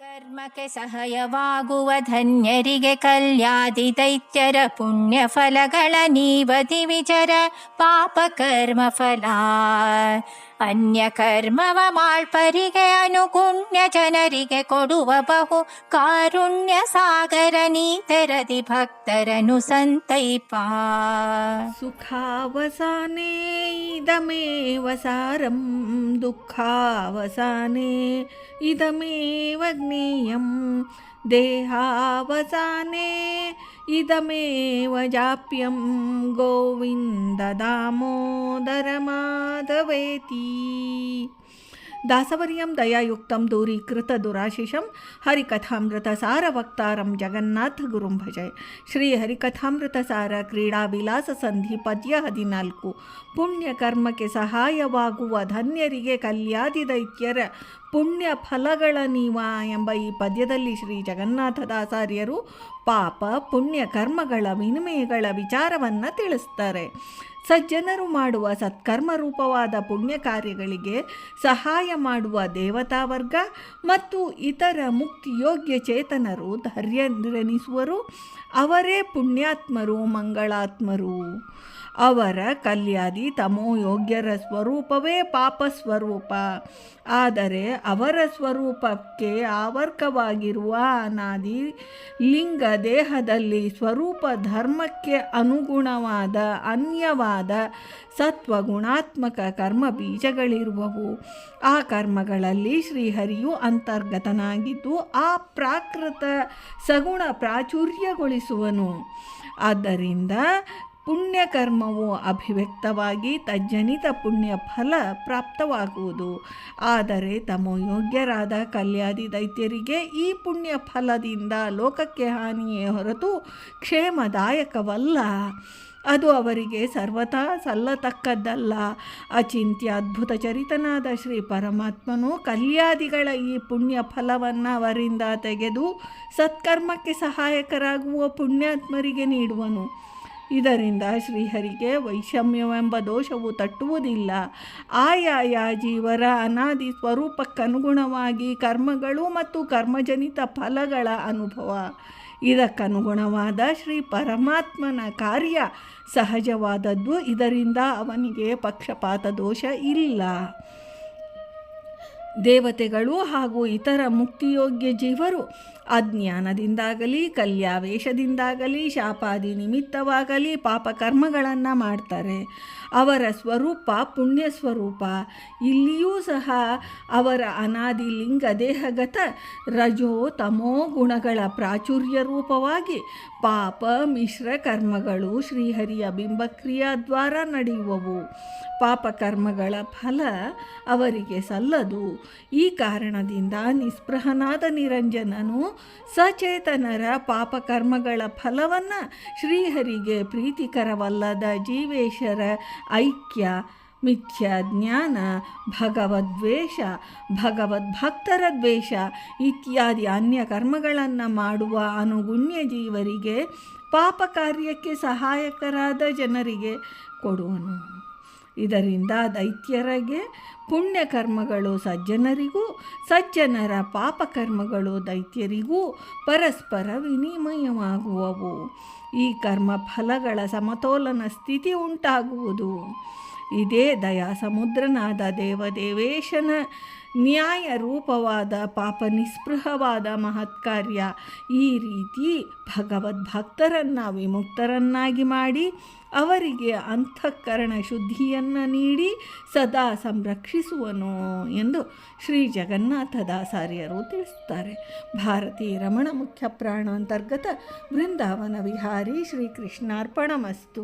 ಕರ್ಮಕ್ಕೆ ಸಹಾಯವಾಗುವ ಧನ್ಯರಿಗೆ ಕಲ್ಯಾದಿ ದೈತ್ಯರ ಪುಣ್ಯ ಫಲಗಳ ನೀವದಿ ವಿಚರ ಪಾಪ ಕರ್ಮ ಫಲ ಅನ್ಯ ಕರ್ಮವ ಮಾಳ್ಪರಿಗೆ ಅನುಗುಣ್ಯ ಜನರಿಗೆ ಕೊಡುವ ಬಹು ಕಾರುಣ್ಯ ಸಾಗರ ನೀತರದಿ ಭಕ್ತರನು ಸಂತೈಪ ಸುಖಾವಸಾನೆ ಇದಮೇವ ಸಾರಂ ದುಃಖಾವಸಾನೆ ಇದಮೇವ ಜ್ಞೇಯಂ ದೇಹಾವಸಾನೆ ಇದಮೇವ ಜಾಪ್ಯಂ ಗೋವಿಂದ ದಾಮೋದರ ಮಾಧವೇತಿ ದಾಸವರ್ಯಂ ದಯಾಯುಕ್ತಂ ದೂರೀಕೃತ ದುರಾಶಿಷಂ ಹರಿಕಥಾಮೃತ ಸಾರ ವಕ್ತಾರಂ ಜಗನ್ನಾಥ ಗುರುಂ ಭಜೆ ಶ್ರೀ ಹರಿಕಥಾಮೃತ ಸಾರ ಕ್ರೀಡಾ ವಿಲಾಸ ಸಂಧಿ ಪದ್ಯ ಹದಿನಾಲ್ಕು ಪುಣ್ಯ ಕರ್ಮಕ್ಕೆ ಸಹಾಯವಾಗುವ ಧನ್ಯರಿಗೆ ಕಲ್ಯಾದಿ ದೈತ್ಯರ ಪುಣ್ಯ ಫಲಗಳ ನೀವ ಎಂಬ ಈ ಪದ್ಯದಲ್ಲಿ ಶ್ರೀ ಜಗನ್ನಾಥದಾಚಾರ್ಯರು ಪಾಪ, ಪುಣ್ಯ ಕರ್ಮಗಳ ವಿನಿಮಯಗಳ ವಿಚಾರವನ್ನು ತಿಳಿಸ್ತಾರೆ. ಸಜ್ಜನರು ಮಾಡುವ ಸತ್ಕರ್ಮ ರೂಪವಾದ ಪುಣ್ಯ ಕಾರ್ಯಗಳಿಗೆ ಸಹಾಯ ಮಾಡುವ ದೇವತಾ ವರ್ಗ ಮತ್ತು ಇತರ ಮುಕ್ತಿಯೋಗ್ಯ ಚೇತನರು ಧೈರ್ಯನಿಸುವರು ಅವರೇ ಪುಣ್ಯಾತ್ಮರು, ಮಂಗಳಾತ್ಮರು. ಅವರ ಕಲ್ಯಾದಿ ತಮೋ ಯೋಗ್ಯರ ಸ್ವರೂಪವೇ ಪಾಪ ಸ್ವರೂಪ. ಆದರೆ ಅವರ ಸ್ವರೂಪಕ್ಕೆ ಆವರ್ಕವಾಗಿರುವ ಅನಾದಿ ಲಿಂಗ ದೇಹದಲ್ಲಿ ಸ್ವರೂಪ ಧರ್ಮಕ್ಕೆ ಅನುಗುಣವಾದ ಅನ್ಯವಾದ ಸತ್ವ ಗುಣಾತ್ಮಕ ಕರ್ಮ ಬೀಜಗಳಿರುವವು. ಆ ಕರ್ಮಗಳಲ್ಲಿ ಶ್ರೀಹರಿಯು ಅಂತರ್ಗತನಾಗಿದ್ದು ಆ ಪ್ರಾಕೃತ ಸಗುಣ ಪ್ರಾಚುರ್ಯಗೊಳಿಸುವನು. ಆದ್ದರಿಂದ ಪುಣ್ಯಕರ್ಮವು ಅಭಿವ್ಯಕ್ತವಾಗಿ ತಜ್ಜನಿತ ಪುಣ್ಯ ಫಲ ಪ್ರಾಪ್ತವಾಗುವುದು. ಆದರೆ ತಮೋಯೋಗ್ಯರಾದ ಕಲ್ಯಾದಿ ದೈತ್ಯರಿಗೆ ಈ ಪುಣ್ಯ ಫಲದಿಂದ ಲೋಕಕ್ಕೆ ಹಾನಿಯೇ ಹೊರತು ಕ್ಷೇಮದಾಯಕವಲ್ಲ. ಅದು ಅವರಿಗೆ ಸರ್ವತಾ ಸಲ್ಲತಕ್ಕದ್ದಲ್ಲ. ಅಚಿಂತ್ಯ ಅದ್ಭುತ ಚರಿತನಾದ ಶ್ರೀ ಪರಮಾತ್ಮನು ಕಲ್ಯಾದಿಗಳ ಈ ಪುಣ್ಯ ಫಲವನ್ನು ಅವರಿಂದ ತೆಗೆದು ಸತ್ಕರ್ಮಕ್ಕೆ ಸಹಾಯಕರಾಗುವ ಪುಣ್ಯಾತ್ಮರಿಗೆ ನೀಡುವನು. ಇದರಿಂದ ಶ್ರೀಹರಿಗೆ ವೈಷಮ್ಯವೆಂಬ ದೋಷವು ತಟ್ಟುವುದಿಲ್ಲ. ಆಯಾಯ ಜೀವರ ಅನಾದಿ ಸ್ವರೂಪಕ್ಕನುಗುಣವಾಗಿ ಕರ್ಮಗಳು ಮತ್ತು ಕರ್ಮಜನಿತ ಫಲಗಳ ಅನುಭವ. ಇದಕ್ಕನುಗುಣವಾದ ಶ್ರೀ ಪರಮಾತ್ಮನ ಕಾರ್ಯ ಸಹಜವಾದದ್ದು. ಇದರಿಂದ ಅವನಿಗೆ ಪಕ್ಷಪಾತ ದೋಷ ಇಲ್ಲ. ದೇವತೆಗಳು ಹಾಗೂ ಇತರ ಮುಕ್ತಿಯೋಗ್ಯ ಜೀವರು, ಅಜ್ಞಾನದಿಂದಾಗಲಿ, ಕಲ್ಯಾವೇಶದಿಂದಾಗಲಿ, ಶಾಪಾದಿ ನಿಮಿತ್ತವಾಗಲಿ ಪಾಪಕರ್ಮಗಳನ್ನು ಮಾಡ್ತಾರೆ. ಅವರ ಸ್ವರೂಪ ಪುಣ್ಯ ಸ್ವರೂಪ. ಇಲ್ಲಿಯೂ ಸಹ ಅವರ ಅನಾದಿ ಲಿಂಗ ದೇಹಗತ ರಜೋ ತಮೋ ಗುಣಗಳ ಪ್ರಾಚುರ್ಯ ರೂಪವಾಗಿ ಪಾಪ, ಮಿಶ್ರ ಕರ್ಮಗಳು ಶ್ರೀಹರಿಯ ಬಿಂಬಕ್ರಿಯಾ ದ್ವಾರ ನಡೆಯುವವು. ಪಾಪಕರ್ಮಗಳ ಫಲ ಅವರಿಗೆ ಸಲ್ಲದು. ಈ ಕಾರಣದಿಂದ ನಿಸ್ಪೃಹನಾದ ನಿರಂಜನನು ಸಚೇತನರ ಪಾಪಕರ್ಮಗಳ ಫಲವನ್ನು ಶ್ರೀಹರಿಗೆ ಪ್ರೀತಿಕರವಲ್ಲದ ಜೀವೇಶರ ಐಕ್ಯ, ಮಿಥ್ಯ ಜ್ಞಾನ, ಭಗವದ್ವೇಷ, ಭಗವದ್ಭಕ್ತರ ದ್ವೇಷ ಇತ್ಯಾದಿ ಅನ್ಯ ಕರ್ಮಗಳನ್ನು ಮಾಡುವ ಅನುಗುಣ್ಯ ಜೀವರಿಗೆ ಪಾಪ ಕಾರ್ಯಕ್ಕೆ ಸಹಾಯಕರಾದ ಜನರಿಗೆ ಕೊಡುವನು. ಇದರಿಂದ ದೈತ್ಯರಿಗೆ ಪುಣ್ಯಕರ್ಮಗಳು ಸಜ್ಜನರಿಗೂ, ಸಜ್ಜನರ ಪಾಪಕರ್ಮಗಳು ದೈತ್ಯರಿಗೂ ಪರಸ್ಪರ ವಿನಿಮಯವಾಗುವವು. ಈ ಕರ್ಮ ಫಲಗಳ ಸಮತೋಲನ ಸ್ಥಿತಿ ಉಂಟಾಗುವುದು. ಇದೇ ದಯಾ. ಸಮುದ್ರನಾದ ದೇವದೇವೇಶನ ನ್ಯಾಯ ರೂಪವಾದ ಪಾಪ ನಿಸ್ಪೃಹವಾದ ಮಹತ್ಕಾರ್ಯ ಈ ರೀತಿ ಭಗವದ್ಭಕ್ತರನ್ನು ವಿಮುಕ್ತರನ್ನಾಗಿ ಮಾಡಿ ಅವರಿಗೆ ಅಂತಃಕರಣ ಶುದ್ಧಿಯನ್ನು ನೀಡಿ ಸದಾ ಸಂರಕ್ಷಿಸುವನು ಎಂದು ಶ್ರೀ ಜಗನ್ನಾಥದಾಸಾರ್ಯರು ತಿಳಿಸುತ್ತಾರೆ. ಭಾರತೀಯ ರಮಣ ಮುಖ್ಯ ಪ್ರಾಣ ಅಂತರ್ಗತ ಬೃಂದಾವನ ವಿಹಾರಿ ಶ್ರೀಕೃಷ್ಣಾರ್ಪಣಮಸ್ತು.